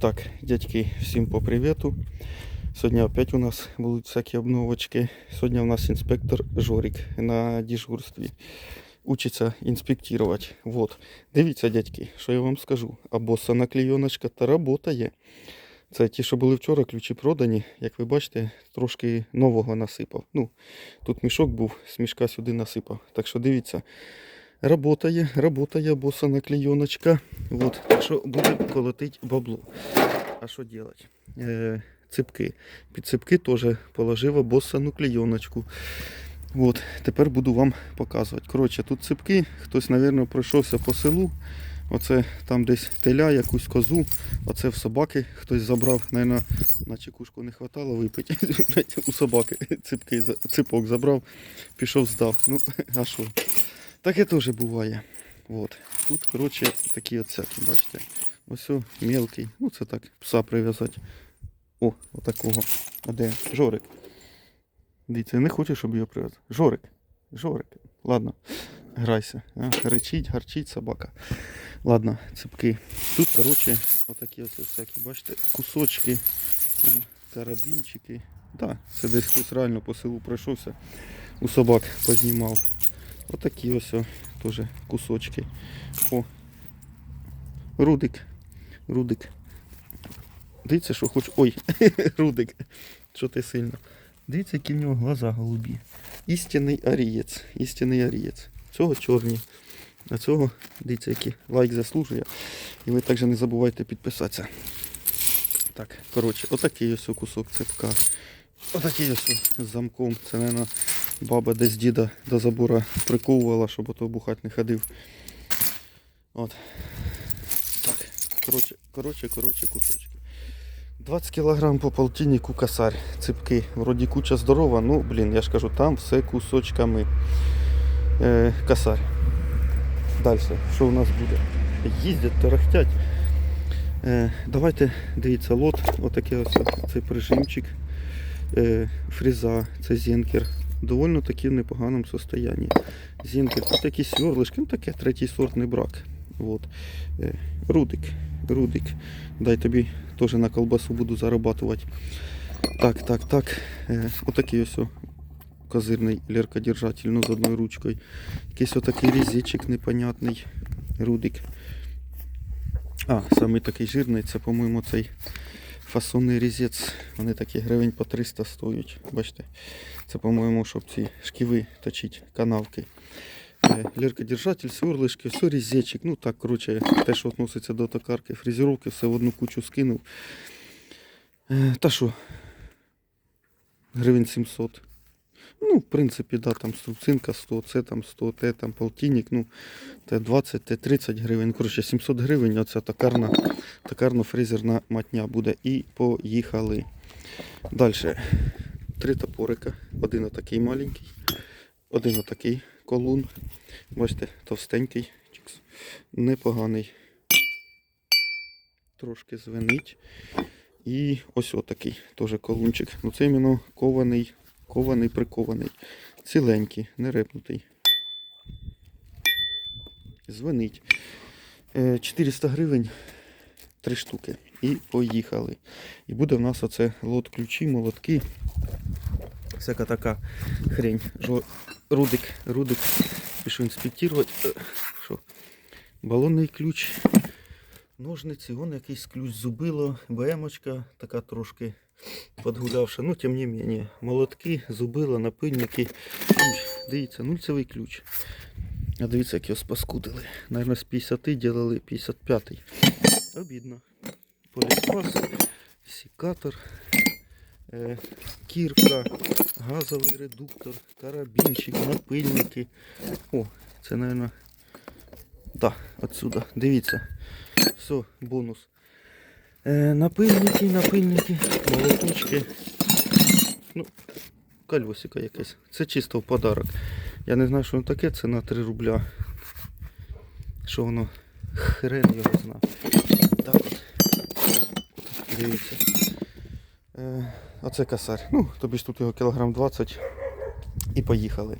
Так, дядьки, всім по привіту. Сьогодні опять у нас будуть всякі обновочки. Сьогодні у нас інспектор Жорик на дежурстві. Учиться інспектувати. Вот. Дивіться, дядьки, що я вам скажу. А боссана клейоночка та работає. Це ті, що були вчора, ключі продані. Як ви бачите, трошки нового насипав. Ну, тут мішок був, з мішка сюди насипав. Так що дивіться. Работає, работає боссана клейоночка. Вот. Що буде колотить бабло. А що делать? Е, ципки. Під ципки теж положив боссану клейоночку. От, тепер буду вам показувати. Коротше, тут ципки, хтось, мабуть, пройшовся по селу. Оце там десь теля, якусь козу, оце в собаки хтось забрав, Наверно, на чекушку не хватало випити. У собаки ципки, ципок забрав, пішов здав. Ну, а що? Таке теж буває. От. Тут, коротше, такі всякі, бачите. Ось о, мелкий. Ну це так, пса прив'язати. О, отакого. А де? Жорик. Дивіться, не хочу, щоб його прив'язати. Жорик. Жорик. Ладно. Грайся. А? Речить, гарчить собака. Ладно, цепки. Тут, коротше, отакі ось всякі, бачите, кусочки, карабінчики. Так, це десь хтось реально по селу пройшовся, у собак познімав. Отакі ось теж кусочки. О. Рудик. Рудик. Дивіться, що хоч. Ой, Рудик. Що ти сильно. Дивіться, які в нього глаза голубі. Істинний арієць. Істинний арієць. Цього чорні. А цього, дивіться, який лайк заслужує. І ви також не забувайте підписатися. Так, коротше, отакий ось кусок цепка. Отакий ось з замком. Це, мабуть, баба десь діда до забора приковувала, щоб ото бухать не ходив. От. Так, коротше, коротше, коротше, кусочки. 20 кг по полтиннику косарь. Ципки. Вроді куча здорова, ну, блін, я ж кажу, там все кусочками. Е, косарь. Далі, що у нас буде? Їздять, тарахтять. Е, давайте, дивіться, лот, отакий ось цей прижимчик. Е, фреза, це зенкер. Довольно таки в непоганому состоянні. Зенкер, тут якісь сверлишки, ну таке третій сортний брак. Вот. Е, рудик, рудик. Дай тобі теж на колбасу буду зарабатувати. Так, так, так. Е, отакий ось козирний леркодержатель, ну з одною ручкою. Якийсь отакий різичик непонятний. Рудик. А, самий такий жирний, це, по-моєму, цей фасонний різець. Вони такі гривень по 300 стоять. Бачите? Це, по-моєму, щоб ці шківи точить, канавки. Е, Ліркодержатель, сверлишки, все різечик. Ну так, коротше, те, що відноситься до токарки, фрезеровки, все в одну кучу скинув. Е, Та що? Гривень 700. Ну, в принципі, да, там струбцинка 100, це там 100, те там полтинник, ну, те 20, те 30 гривень. Коротше, 700 гривень, оця токарна, токарно-фрезерна матня буде. І поїхали. Далі. Три топорика. Один отакий маленький, один отакий колун. Бачите, товстенький, непоганий. Трошки звенить. І ось отакий теж колунчик. Ну це іменно кований, кований, прикований. Ціленький, не репнутий. Звенить. Е, 400 гривень, три штуки. І поїхали. І буде в нас оце лот ключі, молотки. Всяка така хрень. Жо... Рудик, рудик. Пішов інспектувати. Е, Що? Балонний ключ. Ножниці, вон якийсь ключ зубило, БМочка така трошки подгулявша, ну тим не менее. Молотки, зубила, напильники. Дивіться, нульцевий ключ. А дивіться, як його спаскудили. Наверное, з 50 делали 55-й. Обідно. Поліспас, секатор, е, кірка, газовий редуктор, карабінчик, напильники. О, це, наверное, да, отсюда. Дивіться. Все, бонус. Е, напильники, напильники, молоточки. Ну, кольосика якесь. Це чисто в подарок. Я не знаю, що воно таке, це на 3 рубля. Що воно? Хрен його знав. Дивіться. Е, оце косарь. Ну, тобі ж тут його кілограм 20 і поїхали.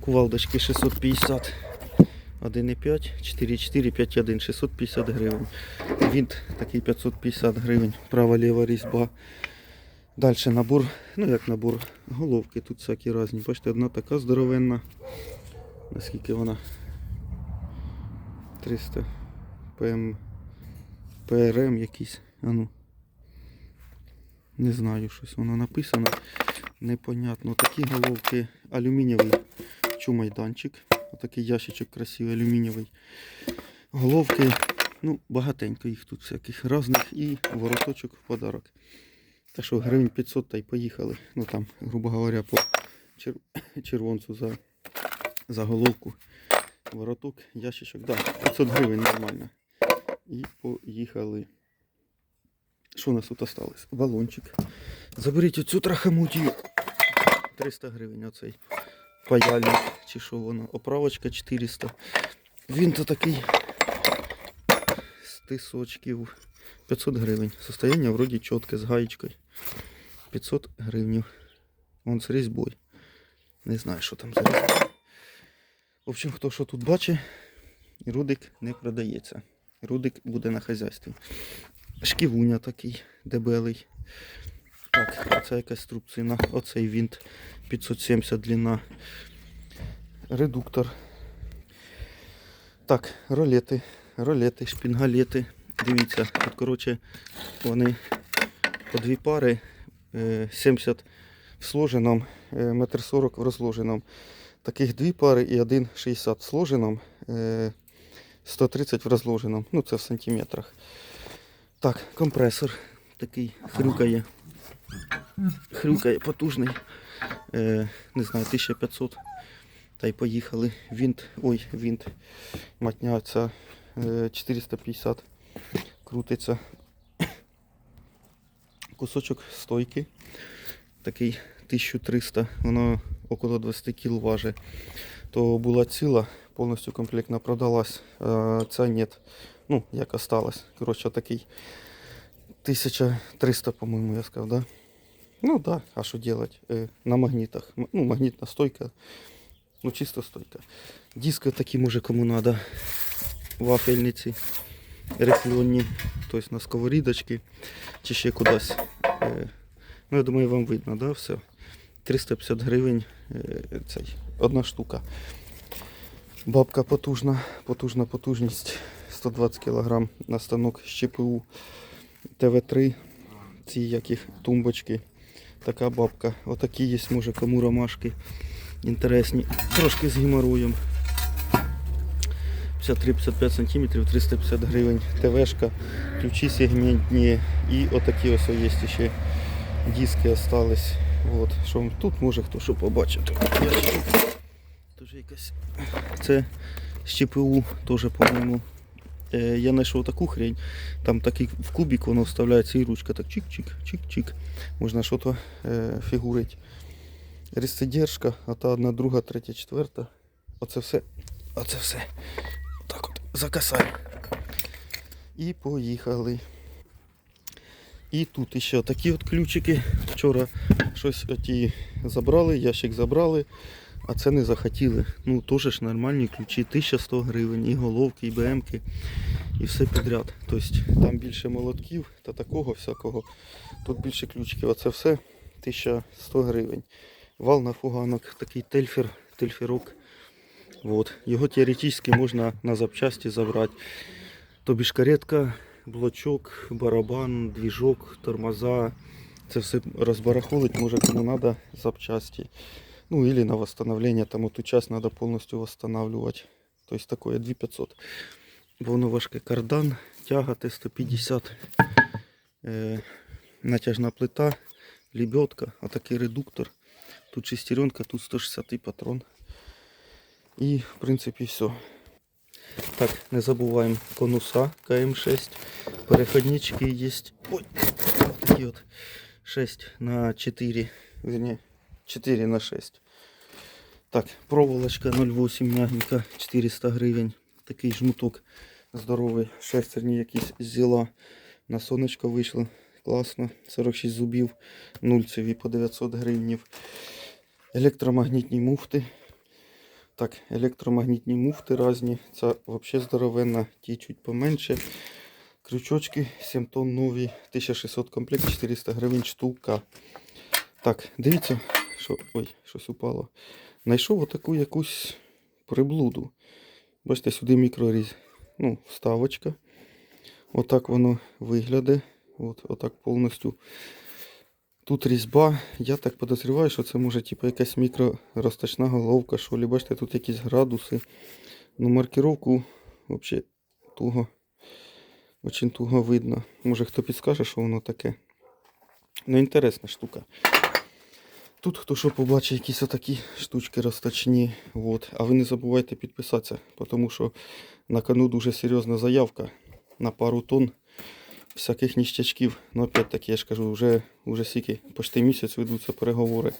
Кувалдочки 650. 1,5, 4,4, 5,1, 650 гривень. Вінт такий 550 гривень, права ліва різьба. Далі набор, ну як набор, головки тут всякі різні. Бачите, одна така здоровенна. Наскільки вона? 300 ПМ, ПРМ якийсь. А ну. Не знаю, щось воно написано. Непонятно. Такі головки алюмінієвий чумайданчик. Отакий ящичок красивий, алюмінієвий. Головки, ну, багатенько їх тут всяких різних і вороточок в подарок. Та що, гривень 500 та й поїхали. Ну там, грубо говоря, по чер- червонцю за, за головку. Вороток, ящичок. Да, 500 гривень нормально. І поїхали. Що у нас тут осталось? Балончик. Заберіть оцю трахамутію. 300 гривень оцей паяльник. Чи що воно? Оправочка 400. Він то такий з тисочків. 500 гривень. Состояние вроде чітке з гаєчкою. 500 гривень. Вон з різьбою. Не знаю, що там за різьба. В общем, хто що тут бачить, рудик не продається. Рудик буде на хазяйстві. Шківуня такий дебелий. Так, оце якась струбцина. Оцей винт 570 длина. Редуктор. Так, ролети, ролети, шпінгалети. Дивіться, от, коротше, вони по дві пари, е, 70 в сложеному, е, метр 40 в розложеному. Таких дві пари і один 60 в сложеному, е, 130 в розложеному. Ну, це в сантиметрах. Так, компресор такий хрюкає. Хрюкає потужний. Е, не знаю, 1500. Та й поїхали. Вінт, ой, вінт. Матня ця е, 450 крутиться. Кусочок стойки. Такий 1300, воно около 20 кг важить. То була ціла, повністю комплектна продалась. А ця нет. Ну, як осталось. Коротше, такий 1300, по-моєму, я сказав, да? Ну да, а що делать? Е, на магнітах. Ну, магнітна стойка. Ну, чисто стойка. Диски такі, може, кому надо. Вафельниці. Рифльонні. Тобто на сковорідочки. Чи ще кудись. Е, ну, я думаю, вам видно, да, все. 350 гривень е, цей, одна штука. Бабка потужна, потужна потужність. 120 кг на станок з ЧПУ. ТВ3. Ці яких тумбочки. Така бабка. Отакі є, може, кому ромашки інтересні. Трошки з геморроєм. 53-55 см, 350 гривень. ТВшка, ключі сегментні. І отакі ось є ще диски остались. От. Що тут може хто що якась. Це з ЧПУ теж, по-моєму. Е, я знайшов таку хрень. Там такий в кубик воно вставляється і ручка так чик-чик, чик-чик. Можна щось е, фігурити. Рестидержка, а та одна, друга, третя, четверта. Оце все. Оце все. Так от закасаємо. І поїхали. І тут ще такі от ключики. Вчора щось оті забрали, ящик забрали, а це не захотіли. Ну, теж ж нормальні ключі, 1100 гривень, і головки, і БМки, і все підряд. Тобто там більше молотків та такого всякого. Тут більше ключиків, а це все 1100 гривень. Вал на фуганок, такий тельфер, тельферок. Вот. Його теоретично можна на запчасті забрати. Тобі ж каретка, блочок, барабан, двіжок, тормоза. Це все розбарахолить, може кому треба запчасті. Ну или на восстановление, там эту часть надо полностью восстанавливать. То есть такое 2500. Бо воно важке кардан, тяга Т150, е, натяжна плита, лебедка, а такий редуктор. Тут шестеренка, тут 160 патрон. І в принципі все. Так, не забуваємо конуса КМ6. Переходнички є. Ой, такі от 6 на 4. Верні, 4 на 6. Так, проволочка 0,8 мягенька, 400 гривень. Такий жмуток здоровий. Шестерні якісь зіла. На сонечко вийшло. Класно. 46 зубів. Нульцеві по 900 гривнів. Електромагнітні муфти. Так, електромагнітні муфти різні. Це взагалі здоровенна, ті чуть поменше. Крючочки 7 тонн нові, 1600 комплект, 400 гривень штука. Так, дивіться, що. Ой, щось упало. Знайшов отаку якусь приблуду. Бачите, сюди мікроріз. Ну, вставочка. Отак воно виглядає. От, отак повністю. Тут різьба. Я так подозріваю, що це може типу, якась мікророзточна головка, що лі. Бачите, тут якісь градуси. Ну, маркировку взагалі туго. Очень туго видно. Може хто підскаже, що воно таке. Ну, інтересна штука. Тут хто що побачить якісь отакі штучки розточні. Вот. А ви не забувайте підписатися, тому що на кону дуже серйозна заявка на пару тонн всяких ніщачків. Ну, опять таки, я ж кажу, вже, вже скільки, почти місяць ведуться переговори.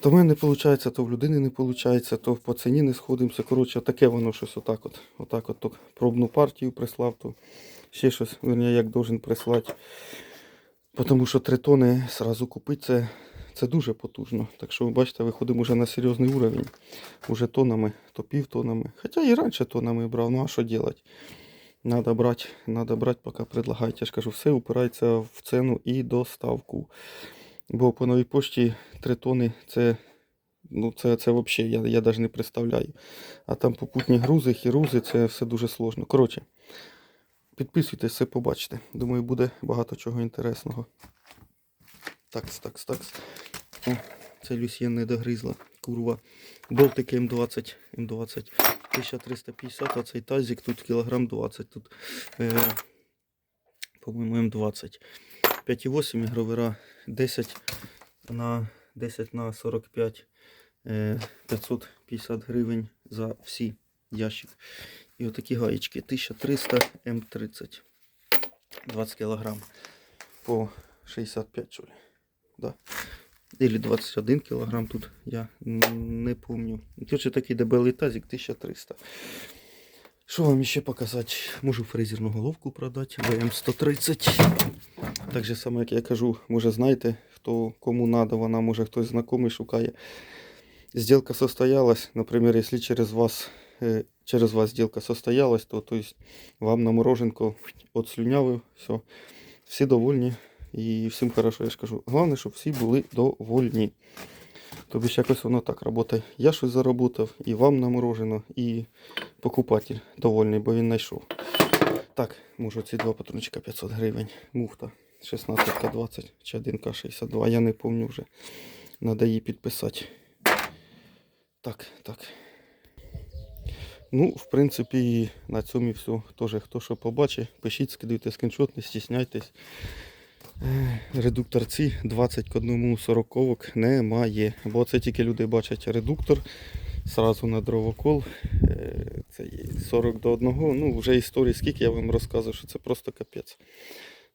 То в мене не виходить, то в людини не виходить, то по ціні не сходимося. Коротше, таке воно щось отак от. Отак от, пробну партію прислав, то ще щось, верні, як должен прислати. Тому що три тони сразу купити це, це дуже потужно. Так що, ви бачите, виходимо вже на серйозний уровень. Уже тонами, то півтонами. Хоча і раніше тонами брав, ну а що робити? Надо брати, надо брати, поки предлагають. Я ж кажу, все упирається в ціну і доставку. Бо по новій пошті 3 тони це, ну, це, це взагалі, я, я навіть не представляю. А там попутні грузи, хірузи, це все дуже сложно. Коротше, підписуйтесь, все побачите. Думаю, буде багато чого інтересного. Такс, такс, такс. О, це Люсьєн не догризла. Курва. Болтики М20, М20. 1350, а цей тазик тут кілограм 20. Тут, е, по-моєму, М20. 5,8 ігровера 10 на 10 на 45 е, 550 гривень за всі ящик. І отакі гаєчки 1300 М30 20 кілограм по 65 що ли. Да. Или 21 кілограм тут, я не помню. Тут ще такий дебелий тазик 1300. Що вам ще показати? Можу фрезерну головку продати, ВМ130. Так же само, як я кажу, може знаєте, хто кому надо, вона може хтось знайомий шукає. Сделка состоялась, например, если через вас, э, через вас сделка состоялась, то, то есть вам на мороженку отслюнявив, все, всі довольні і всім хорошо, я ж кажу. Головне, щоб всі були довольні. Тобі ж якось воно так працює. Я щось заработав, і вам наморожено, і покупатель довольний, бо він знайшов. Так, може ці два патрончика 500 гривень. Муфта 16К20 чи 1К62, я не пам'ятаю вже. Надо її підписати. Так, так. Ну, в принципі, на цьому і все. Тоже хто що побачить, пишіть, скидуйте скріншот, не стісняйтесь. Е, Редуктор ці 20 к 1 40 немає. Бо це тільки люди бачать редуктор. Сразу на дровокол. Е, Це 40 до 1. Ну, вже історії, скільки я вам розказую, що це просто капець.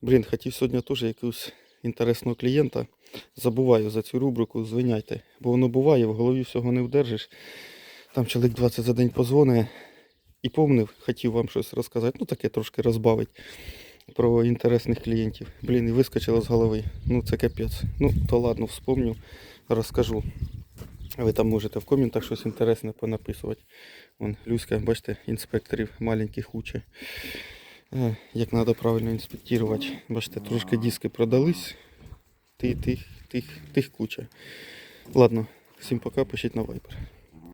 Блін, хотів сьогодні теж якусь інтересного клієнта. Забуваю за цю рубрику, звиняйте. Бо воно буває, в голові всього не вдержиш. Там чоловік 20 за день позвонить і помнив, хотів вам щось розказати. Ну таке трошки розбавить про інтересних клієнтів. Блін, і вискочило з голови. Ну це капець. Ну, то ладно, вспомню, розкажу. Ви там можете в коментах щось інтересне понаписувати. Вон, Люська, бачите, інспекторів маленьких учить. Е, Як треба правильно інспектувати. Бачите, трошки диски продались. Тих, тих, тих, тих куча. Ладно, всім пока, пишіть на Viber.